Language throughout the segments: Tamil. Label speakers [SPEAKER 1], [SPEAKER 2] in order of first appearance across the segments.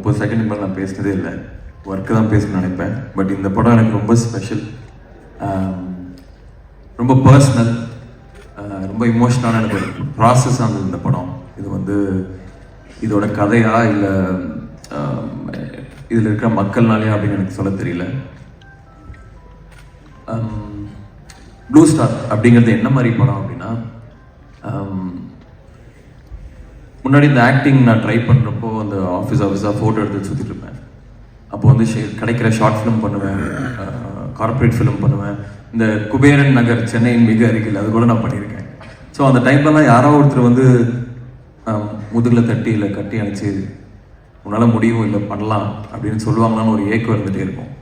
[SPEAKER 1] முப்பது செகண்ட் மேலே நான் பேசினதே இல்லை. ஒர்க்கு தான் பேசணும்னு நினைப்பேன். பட் இந்த படம் எனக்கு ரொம்ப ஸ்பெஷல் ரொம்ப பர்சனல் ரொம்ப இமோஷனலான எனக்கு ஒரு ப்ராசஸ் ஆனது இந்த படம். இது வந்து இதோட கதையா இல்லை இதில் இருக்கிற மக்கள்னாலையா அப்படின்னு எனக்கு சொல்ல தெரியல. ப்ளூ ஸ்டார் அப்படிங்கிறது என்ன மாதிரி படம் அப்படின்னா முன்னாடி இந்த ஆக்டிங் நான் ட்ரை பண்ணுறப்போ அந்த ஆஃபீஸ் ஆஃபீஸாக ஃபோட்டோ எடுத்து சுற்றிட்டு இருப்பேன். அப்போ வந்து கிடைக்கிற ஷார்ட் ஃபிலிம் பண்ணுவேன் கார்ப்பரேட் ஃபிலிம் பண்ணுவேன். இந்த குபேரன் நகர் சென்னையின் மிக அருகில் அது கூட நான் பண்ணியிருக்கேன். ஸோ அந்த டைம்லலாம் யாரோ ஒருத்தர் வந்து முதுகில் தட்டி இல்லை கட்டி அணைச்சி உன்னால் முடியும் இல்லை பண்ணலாம் அப்படின்னு சொல்லுவாங்களான்னு ஒரு ஏக்கம் இருந்துகிட்டே இருக்கும்.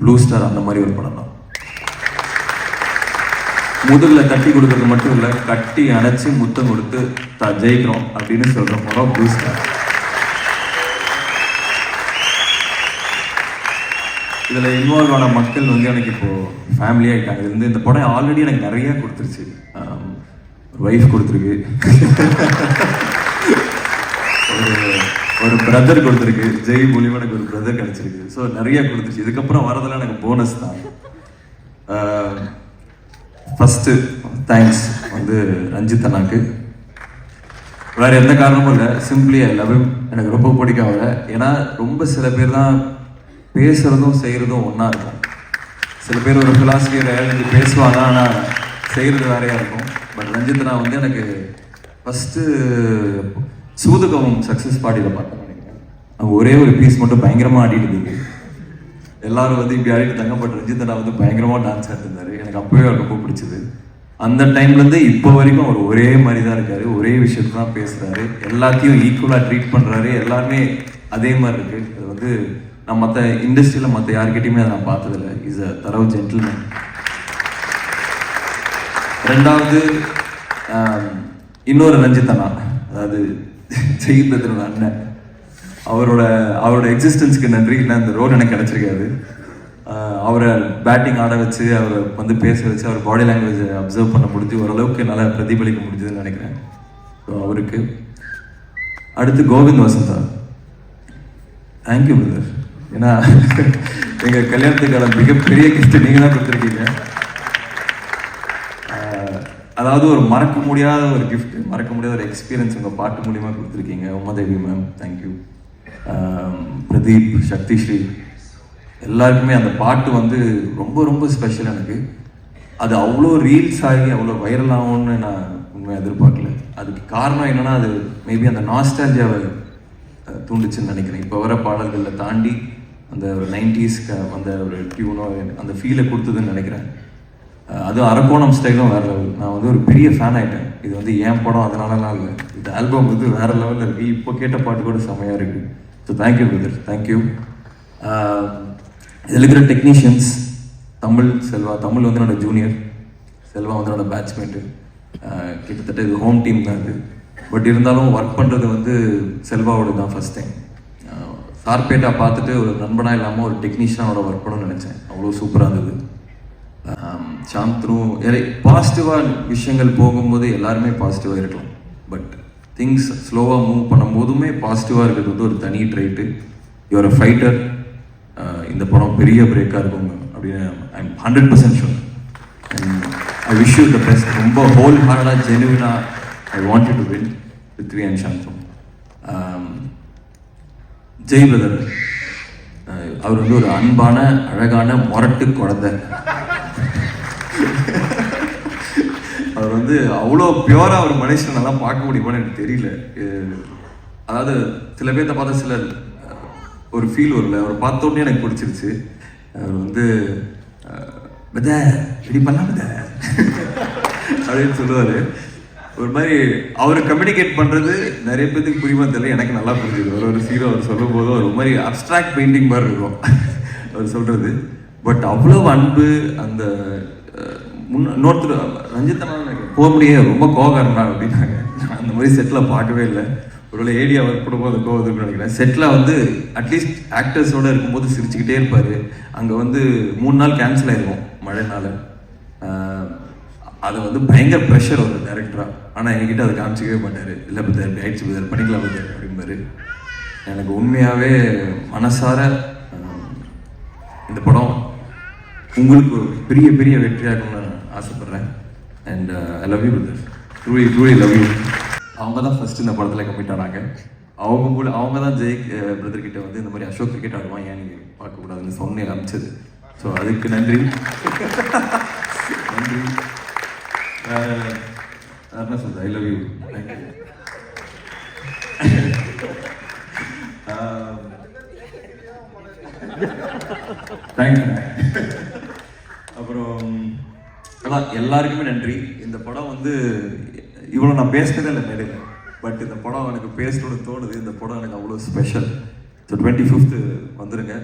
[SPEAKER 1] ப்ளூ ஸ்டார் அந்த மாதிரி ஒரு படம் தான். முதுகுல தட்டி கொடுக்கறது மட்டும் இல்லை கட்டி அணைச்சி முத்தம் கொடுத்து த ஜெயிக்கிறோம் அப்படின்னு சொல்கிற படம் ப்ளூ ஸ்டார் இதில் இன்வால்வ் ஆன மக்கள் வந்து எனக்கு இப்போது ஃபேமிலியாக இருக்காங்க இருந்து இந்த படம் ஆல்ரெடி எனக்கு நிறைய கொடுத்துருச்சு. ஒரு ஒய்ஃப் கொடுத்துருக்கு. ஒரு ஒரு பிரதர் கொடுத்துருக்கு. ஜெய் மூலியமாக எனக்கு ஒரு பிரதர் கிடச்சிருக்கு. ஸோ நிறைய கொடுத்துருச்சு. இதுக்கப்புறம் வரதெல்லாம் எனக்கு போனஸ் தான். ஃபஸ்ட்டு தேங்க்ஸ் வந்து ரஞ்சித் அண்ணாக்கு. வேற எந்த காரணமும் இல்லை. சிம்பிளி ஐ லவ் எனக்கு ரொம்ப பிடிக்கும் அவரை. ஏன்னா ரொம்ப சில பேர் தான் பேசுறதும் செய்கிறதும் ஒன்றா இருக்கும். சில பேர் ஒரு ஃபிலாசபியில் எழுதி பேசுவாங்க ஆனால் செய்கிறது வேறையாக இருக்கும். பட் ரஞ்சித் வந்து எனக்கு ஃபஸ்ட்டு சூதுகவும் சக்ஸஸ் பாடியில் பார்த்தேன் நினைக்கிறேன். அவங்க ஒரே ஒரு பீஸ் மட்டும் பயங்கரமாக ஆடிட்டு இருந்தது. எல்லாரும் வந்து இப்படி ஆடிட்டு இருந்தாங்க பட் ரஞ்சித் வந்து பயங்கரமாக டான்ஸ் ஆடிருந்தார் எனக்கு அப்போவே அவர் ரொம்ப பிடிச்சது. அந்த டைம்லேருந்து இப்போ வரைக்கும் அவர் ஒரே மாதிரி தான் இருக்கார். ஒரே விஷயத்தை தான் பேசுகிறாரு எல்லாத்தையும் ஈக்குவலாக ட்ரீட் பண்ணுறாரு எல்லாருமே அதே மாதிரி இருக்குது அது வந்து நான் மற்ற இண்டஸ்ட்ரியில் மற்ற யார்கிட்டையுமே அதை நான் பார்த்ததில்ல. இஸ் அ தரவு ஜென்டில்மேன் ரெண்டாவது இன்னொரு ரஞ்சித்தனா. அதாவது ஜெயிபத்ரன் அண்ணன். அவரோட அவரோட எக்ஸிஸ்டன்ஸ்க்கு நன்றி. இல்லை அந்த ரோல் எனக்கு கிடச்சிருக்காது. அவரை பேட்டிங் ஆட வச்சு அவரை வந்து பேச வச்சு அவர் பாடி லாங்குவேஜை அப்சர்வ் பண்ண முடிஞ்சு ஓரளவுக்கு நல்லா பிரதிபலிக்க முடிஞ்சதுன்னு நினைக்கிறேன். ஸோ அவருக்கு. அடுத்து கோவிந்த் வசந்தா. தேங்க்யூ பிரதர் ஏன்னா எங்கள் கல்யாணத்துக்கான மிகப்பெரிய கிஃப்ட் நீங்கள் தான் கொடுத்துருக்கீங்க அதாவது ஒரு மறக்க முடியாத ஒரு கிஃப்ட் மறக்க முடியாத ஒரு எக்ஸ்பீரியன்ஸ் உங்கள் பாட்டு மூலியமா கொடுத்துருக்கீங்க. Umadevi ma'am thank you Pradeep Shakti Sri எல்லாருக்குமே அந்த பாட்டு வந்து ரொம்ப ரொம்ப ஸ்பெஷல் எனக்கு. அது அவ்வளோ ரீல்ஸ் ஆகி அவ்வளோ வைரல் ஆகும்னு நான் உண்மையாக எதிர்பார்க்கல. அதுக்கு காரணம் என்னென்னா அது மேபி அந்த நாஸ்டாலஜியாவை தூண்டுச்சுன்னு நினைக்கிறேன். இப்போ வர பாடல்களில் தாண்டி அந்த ஒரு நைன்டிஸ்க்கு அந்த ஒரு டியூனோ அந்த ஃபீலை கொடுத்ததுன்னு நினைக்கிறேன். அது அரக்கோணம் ஸ்டைலும் வேறு லெவல் நான் வந்து ஒரு பெரிய ஃபேன் ஆயிட்டேன். இது வந்து ஏன் படம்? அதனாலலாம் இல்லை. இந்த ஆல்பம் வந்து வேறு லெவலில் இருக்குது இப்போ கேட்ட பாட்டு கூட செமையாக இருக்குது ஸோ தேங்க்யூ பிரதர் தேங்க்யூ இதில் இருக்கிற டெக்னீஷியன்ஸ் தமிழ் செல்வா தமிழ் வந்து என்னோடய ஜூனியர் செல்வா வந்து என்னோடய பேட்ச்மேட்டு கிட்டத்தட்ட இது ஹோம் டீம் தான் இது. பட் இருந்தாலும் ஒர்க் பண்ணுறது வந்து செல்வாவோட தான் ஃபர்ஸ்ட் டைம் சார்பேட்டா பார்த்துட்டு ஒரு நண்பனாக இல்லாமல் ஒரு டெக்னீஷியனோட ஒர்க் பண்ணணும்னு நினச்சேன். அவ்வளோ சூப்பராக இருந்தது. சாந்த்ரு பாசிட்டிவாக விஷயங்கள் போகும்போது எல்லாருமே பாசிட்டிவாக இருக்கலாம். பட் திங்ஸ் ஸ்லோவாக மூவ் பண்ணும்போதுமே பாசிட்டிவாக இருக்கிறது வந்து ஒரு தனி ட்ரைட்டு யுவர் அ ஃபைட்டர் இந்த படம் பெரிய பிரேக்காக இருக்கும் அப்படின்னு I'm hundred percent sure I wish you the best ரொம்ப ஹோல் ஹார்டாக ஜெனுவினாக I want to win Prithvi and Shantam Jai brother அவர் வந்து ஒரு அன்பான அழகான மொரட்டு குழந்தை. அவர் வந்து அவ்வளோ பியூரா ஒரு மனுஷனெல்லாம் பார்க்க முடியுமான்னு எனக்கு தெரியல. அதாவது சில பேர்த்த பார்த்தா சில ஒரு ஃபீல் வரல அவர் பார்த்தோன்னே எனக்கு பிடிச்சிருச்சு. அவர் வந்து அஹ், இப்படி பண்ணலாம் அப்படின்னு சொல்லுவார். ஒரு மாதிரி அவர் கம்யூனிகேட் பண்ணுறது நிறைய பேருக்கு புரியுமா தெரியல. எனக்கு நல்லா புரிஞ்சுது. ஒரு ஒரு சீரோ அவர் சொல்லும் போது ஒரு மாதிரி அப்ட்ராக்ட் பெயிண்டிங் மாதிரி இருக்கும். அவர் சொல்கிறது பட் அவ்வளோ அன்பு அந்த முன்ன இன்னொருத்தர் ரஞ்சித்தனால் எனக்கு போக முடியாது ரொம்ப கோகாரனா அப்படின்னாங்க. நான் அந்த மாதிரி செட்டில் பார்க்கவே இல்லை. ஒருவேளை ஏடியா ஒர்க் பண்ணும்போது கோவத்துக்கு நினைக்கிறேன். செட்டில் வந்து அட்லீஸ்ட் ஆக்டர்ஸோடு இருக்கும்போது சிரிச்சுக்கிட்டே இருப்பார். அங்கே வந்து மூணு நாள் கேன்சல் ஆயிருக்கும் மழைனால. அது வந்து பயங்கர ப்ரெஷர் வந்து டேரக்டராக ஆனால் என்கிட்ட அதை காமிச்சிக்கவே மாட்டார். இல்லை பதர் ஆயிடுச்சு பதர் பண்ணிக்கலாம் பதர் அப்படிம்பாரு. எனக்கு உண்மையாகவே மனசார இந்த படம் உங்களுக்கு ஒரு பெரிய பெரிய வெற்றியாகணும்னு நான் ஆசைப்பட்றேன். And I love you brother truly truly love you அவங்க தான் ஃபஸ்ட் இந்த படத்தில் கம்மிட் ஆனாங்க அவங்க கூட அவங்க தான் ஜெய் பிரதர்கிட்ட வந்து இந்த மாதிரி அசோக் கிரிக்கெட் ஆடுவான் ஏன் நீங்கள் பார்க்கக்கூடாதுன்னு சொன்னேன் அனுப்பிச்சது ஸோ அதுக்கு நன்றி. நன்றி. என்ன சொல்றது ஐ லவ் யூ தேங்க்யூ அப்புறம் அதான் எல்லாருக்குமே நன்றி. இந்த படம் வந்து இவ்வளோ நான் பேசினதே இல்லை மேடையில். பட் இந்த படம் எனக்கு பேசணும்னு தோணுது. இந்த படம் எனக்கு அவ்வளோ ஸ்பெஷல் ஸோ டுவெண்ட்டி ஃபிஃப்த்து வந்துருங்க.